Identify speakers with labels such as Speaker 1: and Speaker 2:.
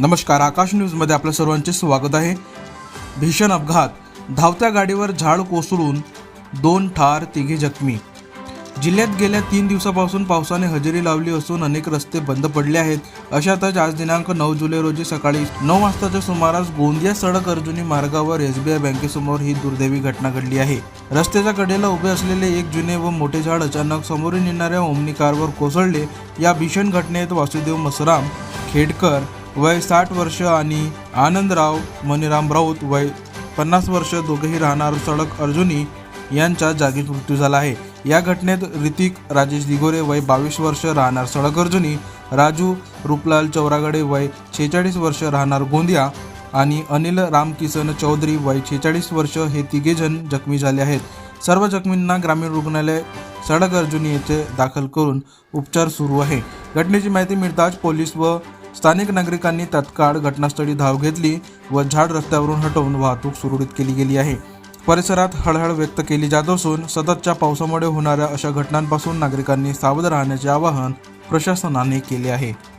Speaker 1: नमस्कार आकाश न्यूजमध्ये आपल्या सर्वांचे स्वागत आहे. भीषण अपघात. धावत्या गाडीवर झाड कोसळून दोन ठार तिघे जखमी. जिल्ह्यात गेल्या तीन दिवसापासून पावसाने हजेरी लावली असून अनेक रस्ते बंद पडले आहेत. अशातच आज दिनांक नऊ जुलै रोजी सकाळी नऊ वाजताच्या सुमारास गोंदिया सडक अर्जुनी मार्गावर एसबीआय बँकेसमोर ही दुर्दैवी घटना घडली आहे. रस्त्याच्या कडेला उभे असलेले एक जुने व मोठे झाड अचानक समोरून येणाऱ्या ओमनी कारवर कोसळले. या भीषण घटनेत वासुदेव मसराम खेडकर वय साठ वर्ष आणि आनंदराव मणिराम राऊत वय पन्नास वर्ष दोघेही राहणार सडक अर्जुनी यांचा जागीच मृत्यू झाला आहे. या घटनेत ऋतिक राजेश दिगोरे वय बावीस वर्ष राहणार सडक अर्जुनी राजू रूपलाल चौरागडे वय छेचाळीस वर्ष राहणार गोंदिया आणि अनिल रामकिसन चौधरी वय छेचाळीस वर्ष हे तिघेजण जखमी झाले आहेत. सर्व जखमींना ग्रामीण रुग्णालय सडक अर्जुनी येथे दाखल करून उपचार सुरू आहे. घटनेची माहिती मिळताच पोलीस व स्थानिक नागरिकांनी तत्काळ घटनास्थळी धाव घेतली व झाड रस्त्यावरून हटवून वाहतूक सुरळीत केली गेली आहे. परिसरात हळहळ व्यक्त केली जात असून सततच्या पावसामुळे होणाऱ्या अशा घटनांपासून नागरिकांनी सावध राहण्याचे आवाहन प्रशासनाने केले आहे.